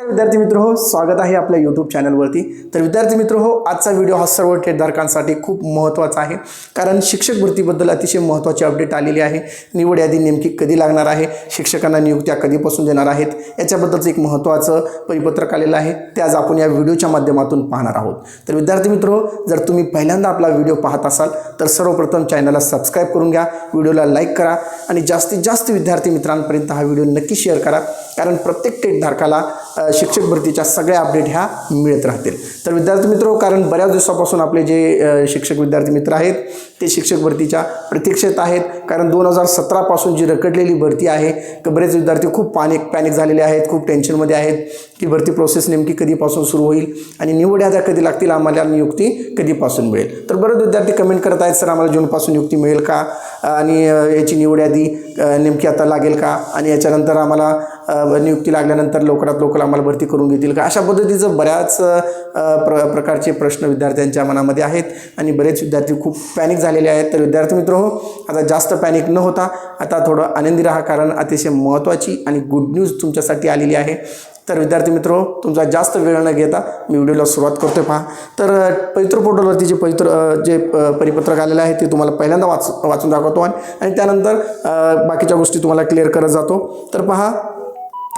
विद्यार्थी मित्र हो स्वागत आहे आपल्या यूट्यूब चॅनलवरती तर विद्यार्थी मित्र हो आजचा व्हिडिओ हा सर्व थेटधारकांसाठी खूप महत्त्वाचा आहे. कारण शिक्षक भरतीबद्दल अतिशय महत्त्वाची अपडेट आलेली आहे. निवड यादी नेमकी कधी लागणार आहे? शिक्षकांना नियुक्त्या कधीपासून देणार आहेत? याच्याबद्दलचं एक महत्त्वाचं परिपत्रक आलेलं आहे. ते आज आपण या व्हिडिओच्या माध्यमातून पाहणार आहोत. तर विद्यार्थी मित्र हो जर तुम्ही पहिल्यांदा आपला व्हिडिओ पाहत असाल तर सर्वप्रथम चॅनलला सबस्क्राईब करून घ्या. व्हिडिओला लाईक करा. आणि जास्तीत जास्त विद्यार्थी मित्रांपर्यंत हा व्हिडिओ नक्की शेअर करा. कारण प्रत्येक टेटधारकाला शिक्षक भरतीच्या सगळ्या अपडेट ह्या मिळत राहतील. तर विद्यार्थी मित्र कारण बऱ्याच दिवसापासून आपले जे शिक्षक विद्यार्थी मित्र आहेत ते शिक्षक भरतीच्या प्रतीक्षेत आहेत. कारण दोन हजार सतरापासून जी रखडलेली भरती आहे तर बरेच विद्यार्थी खूप पॅनिक पॅनिक झालेले आहेत खूप टेन्शनमध्ये आहेत की भरती प्रोसेस नेमकी कधीपासून सुरू होईल आणि निवड याद्या कधी लागतील आम्हाला नियुक्ती कधीपासून मिळेल. तर बरेच विद्यार्थी कमेंट करत आहेत सर आम्हाला जूनपासून नियुक्ती मिळेल का? आणि याची निवड यादी नेमकी आता लागेल का? आणि याच्यानंतर आम्हाला नियुक्ती लागल्यानंतर लवकरात लवकर आम्हाला भरती करून घेतील का? अशा पद्धतीचं बऱ्याच प्र प्रकारचे प्रश्न विद्यार्थ्यांच्या मनामध्ये आहेत आणि बरेच विद्यार्थी खूप पॅनिक झालेले आहेत. तर विद्यार्थी मित्र हो आता जास्त पॅनिक न होता आता थोडं आनंदी राहा कारण अतिशय महत्त्वाची आणि गुड न्यूज तुमच्यासाठी आलेली आहे. तर विद्यार्थी मित्र हो, तुमचा जास्त वेळ न घेता मी व्हिडिओला सुरुवात करतोय पहा. तर पवित्र पोर्टलवरती जे पवित्र जे परिपत्रक आलेलं आहे ते तुम्हाला पहिल्यांदा वाच वाचून दाखवतो आणि आणि त्यानंतर बाकीच्या गोष्टी तुम्हाला क्लिअर करत जातो. तर पहा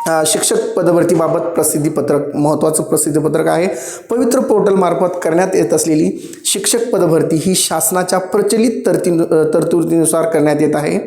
शिक्षक पदभरतीबाबत प्रसिद्धीपत्रक महत्त्वाचं प्रसिद्धीपत्रक आहे. पवित्र पोर्टलमार्फत करण्यात येत असलेली शिक्षक पदभरती ही शासनाच्या प्रचलित तरती तरतुदीनुसार करण्यात येत आहे.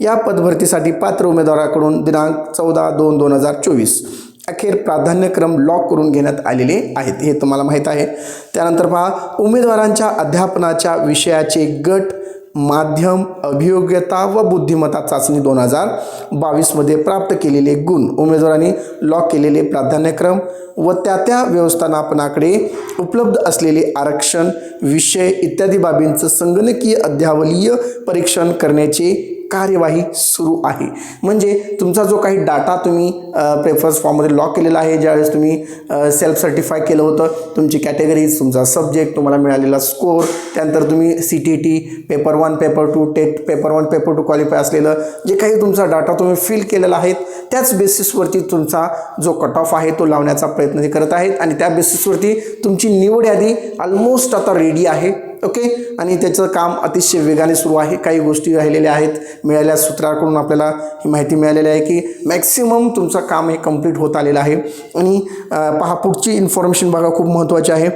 या पदभरतीसाठी पात्र उमेदवाराकडून दिनांक चौदा दोन दोन हजार चोवीस अखेर प्राधान्यक्रम लॉक करून घेण्यात आलेले आहेत. हे तुम्हाला माहीत आहे. त्यानंतर पहा उमेदवारांच्या अध्यापनाच्या विषयाचे गट माध्यम अभियोग्यता व बुद्धिमत्ता चाचणी दोन हजार बावीसमध्ये प्राप्त केलेले गुण उमेदवारांनी लॉक केलेले प्राधान्यक्रम व त्या त्या व्यवस्थापनाकडे उपलब्ध असलेले आरक्षण विषय इत्यादी बाबींचं संगणकीय अध्यावलीय परीक्षण करण्याचे कार्यवाही सुरू आहे. म्हणजे तुमचा जो काही डाटा तुम्ही प्रेफरन्स फॉर्ममध्ये लॉक केलेला आहे ज्यावेळेस तुम्ही सेल्फ सर्टिफाय केलं होतं तुमची कॅटेगरीज तुमचा सब्जेक्ट तुम्हाला मिळालेला स्कोर त्यानंतर तुम्ही C T T paper one paper two TET paper one paper two qualify असलेलं जे काही तुमचा डाटा तुम्ही फिल केलेला आहे त्याच बेसिसवरती तुमचा जो कट ऑफ आहे तो लावण्याचा प्रयत्न ते करत आहेत. आणि त्या बेसिसवरती तुमची निवड यादी ऑलमोस्ट आता रेडी आहे. ओके? आणि त्याचं काम अतिशय वेगाने सुरू आहे. काही गोष्टी राहिलेल्या आहेत. मिळालेल्या सूत्राकडून आपल्याला ही माहिती मिळालेली आहे की मॅक्सिमम तुमचं काम हे कंप्लीट होत आलेलं आहे. आणि पहा पुढची इन्फॉर्मेशन बघा खूप महत्त्वाची आहे.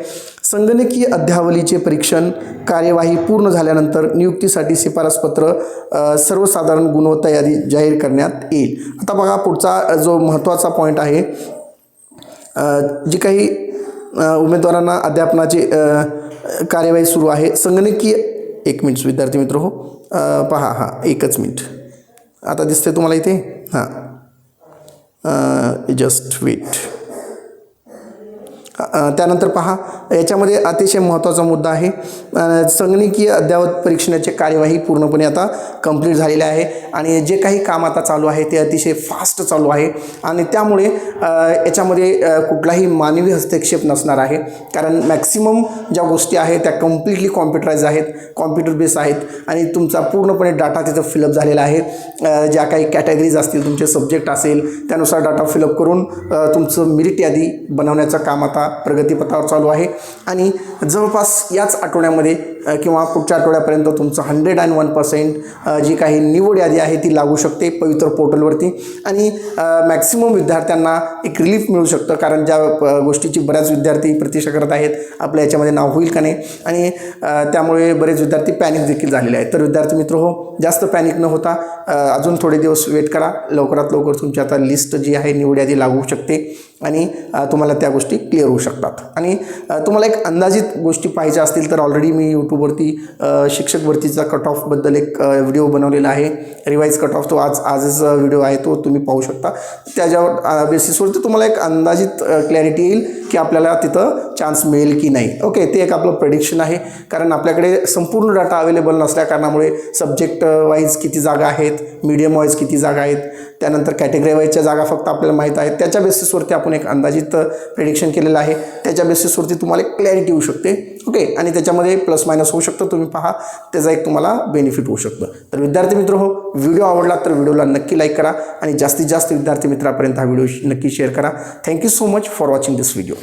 संगणकीय अध्यावलीचे परीक्षण कार्यवाही पूर्ण झाल्यानंतर नियुक्तीसाठी शिफारसपत्र सर्वसाधारण गुणवत्ता यादी जाहीर करण्यात येईल. आता बघा पुढचा जो महत्त्वाचा पॉईंट आहे जी काही उमेदवारांना अध्यापनाचे कार्यवाही सुरू आहे. संगणकीय एक मिनिट विद्यार्थी मित्र हो. पहा हां एकच मिनिट. आता दिसते तुम्हाला इथे? हां. जस्ट वेट त्यानंतर पहा याच्यामध्ये अतिशय महत्त्वाचा मुद्दा आहे. संगणकीय अद्ययावत परीक्षणाची कार्यवाही पूर्णपणे आता कंप्लीट झालेली आहे आणि जे काही काम आता चालू आहे ते अतिशय फास्ट चालू आहे आणि त्यामुळे याच्यामध्ये कुठलाही मानवी हस्तक्षेप नसणार आहे. कारण मॅक्सिमम ज्या गोष्टी आहेत त्या कम्प्लिटली कॉम्प्युटराईज आहेत कॉम्प्युटर बेस आहेत आणि तुमचा पूर्णपणे डाटा तिथं फिलअप झालेला आहे. ज्या काही कॅटेगरीज असतील तुमचे सब्जेक्ट असेल त्यानुसार डाटा फिलअप करून तुमचं मिरिट यादी बनवण्याचं काम आता प्रगतीपथावर चालू आहे. आणि जवळपास याच आठवड्यामध्ये किंवा पुढच्या आठवड्यापर्यंत तुमचं हंड्रेड अँड वन पर्सेंट जी काही निवड यादी आहे ती लागू शकते पवित्र पोर्टलवरती. आणि मॅक्सिमम विद्यार्थ्यांना एक रिलीफ मिळू शकतं कारण ज्या गोष्टीची बऱ्याच विद्यार्थी प्रतीक्षा करत आहेत आपल्या याच्यामध्ये नाव होईल का नाही? आणि त्यामुळे बरेच विद्यार्थी पॅनिक देखील झालेले आहेत. तर विद्यार्थी मित्र हो जास्त पॅनिक न होता अजून थोडे दिवस वेट करा. लवकरात लवकर तुमची आता लिस्ट जी आहे निवड यादी लागू शकते. आणि तुम्हाला त्या गोष्टी क्लिअर होऊ शकतात. आणि तुम्हाला एक अंदाजित गोष्टी पाहिजे असतील तर ऑलरेडी मी यूट्यूबवरती शिक्षक भरतीचा कट ऑफबद्दल एक व्हिडिओ बनवलेला आहे. रिवाईज कट ऑफ तो आज आजच व्हिडिओ आहे तो तुम्ही पाहू शकता. त्याच्यावर बेसिसवरती तुम्हाला एक अंदाजित क्लॅरिटी येईल की आपल्याला तिथं चान्स मिळेल की नाही. ओके ते एक आपलं प्रेडिक्शन आहे. कारण आपल्याकडे संपूर्ण डाटा अवेलेबल नसल्या कारणामुळे सब्जेक्ट वाईज किती जागा आहेत मीडियम वाईज किती जागा आहेत त्यानंतर कॅटेगरी वाईजच्या जागा फक्त आपल्याला माहीत आहेत. त्याच्या बेसिसवरती आपण एक अंदाजित प्रेडिक्शन केलेलं आहे. त्याच्या बेसिसवरती तुम्हाला एक क्लॅरिटी येऊ शकते. ओके आणि त्याच्यामध्ये प्लस मायनस होऊ शकतं. तुम्ही पहा त्याचा एक तुम्हाला बेनिफिट होऊ शकतं. तर विद्यार्थी मित्र हो व्हिडिओ आवडला तर व्हिडिओला नक्की लाईक करा. आणि जास्तीत जास्त विद्यार्थी मित्रापर्यंत हा व्हिडिओ नक्की शेअर करा. Thank you so much for watching this video